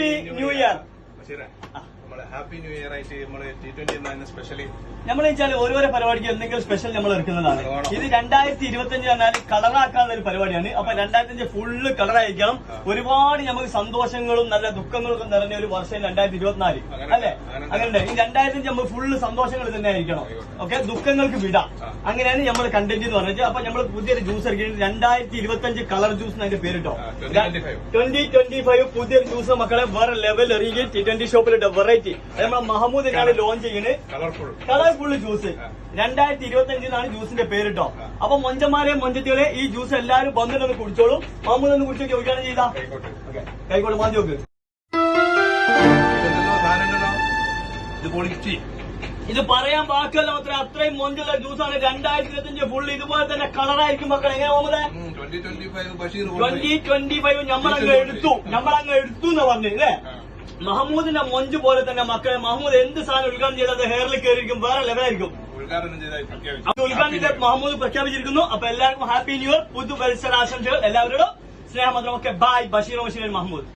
Happy new year ബഷീറെ നമ്മൾ happy new year ആയിട്ട് നമ്മൾ ടി ട്വന്റി സ്പെഷ്യലി നമ്മൾ വെച്ചാൽ ഓരോരോ പരിപാടിക്ക് എന്തെങ്കിലും സ്പെഷ്യൽ നമ്മൾ എടുക്കുന്നതാണ്. ഇത് രണ്ടായിരത്തി ഇരുപത്തി അഞ്ച് പറഞ്ഞാൽ കളറാക്കാനുള്ള ഒരു പരിപാടിയാണ്. അപ്പൊ രണ്ടായിരത്തി അഞ്ച് ഫുള്ള് കളറായിരിക്കണം ഒരുപാട് നമുക്ക് സന്തോഷങ്ങളും നല്ല ദുഃഖങ്ങളും ഒക്കെ നിറഞ്ഞ ഒരു വർഷം രണ്ടായിരത്തി ഇരുപത്തിനാല് അല്ലെ? അങ്ങനെ ഈ രണ്ടായിരത്തി അഞ്ച് നമ്മൾ ഫുള്ള് സന്തോഷങ്ങൾ തന്നെ ആയിരിക്കണം. ഓക്കെ? ദുഃഖങ്ങൾക്ക് വിടാം. അങ്ങനെയാണ് നമ്മൾ കണ്ടന്റ് എന്ന് പറഞ്ഞത്. അപ്പൊ നമ്മൾ പുതിയൊരു ജ്യൂസ് ഇറക്കിയത് രണ്ടായിരത്തി ഇരുപത്തി അഞ്ച് കളർ ജ്യൂസ് അതിന്റെ പേരിട്ടോ. ആ, 2025. ട്വന്റി ട്വന്റി ഫൈവ് പുതിയൊരു ജ്യൂസ് മക്കളെ വേറെ ലെവൽ എറിയുകയും ടി ട്വന്റി ഷോപ്പിലിട്ട് വെറൈറ്റി നമ്മളെ മഹമ്മൂദിനാണ് ലോഞ്ച് ചെയ്യുന്നത് കളർഫുൾ കളർഫുൾ ജ്യൂസ് രണ്ടായിരത്തി ഇരുപത്തി അഞ്ചിനാണ് ജ്യൂസിന്റെ പേര് കേട്ടോ അപ്പൊ മൊഞ്ചന്മാരെ മൊഞ്ചത്തികളെ ഈ ജ്യൂസ് എല്ലാവരും വന്നിട്ടൊന്ന് കുടിച്ചോളൂ. മഹമ്മൂദ് ഒന്ന് കുടിച്ചു ചോദിക്കുകയാണ് ചെയ്താ. കൈക്കോട്ടെ. മാറ്റി നോക്ക്. ഇത് പൊളിച്ച്. ഇത് പറയാൻ വാക്കല്ല മാത്രമേ അത്രയും മൊഞ്ചുള്ള ജ്യൂസാണ് രണ്ടായിരത്തി ഇരുപത്തി അഞ്ച് ഫുള്ള് ഇതുപോലെ തന്നെ കളറായിരിക്കും മക്കളെ. എങ്ങനെ പോകുന്നത് ട്വന്റി ട്വന്റി ഫൈവ് ഞമ്മളങ്ങ് എടുത്തു. ഞമ്മളങ്ങ് എടുത്തു എന്ന് പറഞ്ഞു അല്ലേ? മഹമ്മൂദിന്റെ മൊഞ്ച് പോലെ തന്നെ മക്കളെ മഹമ്മൂദ് എന്ത് സാധനം ഉദ്ഘാടനം ചെയ്തത് ഹെയറിൽ കയറിയിരിക്കും വേറെ ലെവലായിരിക്കും ഉദ്ഘാടനം ചെയ്ത മഹമ്മൂദ് പ്രഖ്യാപിച്ചിരിക്കുന്നു. അപ്പൊ എല്ലാവർക്കും ഹാപ്പി ന്യൂ ഇയർ പുതു പരിസര ആശംസകൾ എല്ലാവരോടും സ്നേഹമന്ത്രം ഒക്കെ ബൈ ബഷീർ ബഷീർ മഹമ്മൂദ്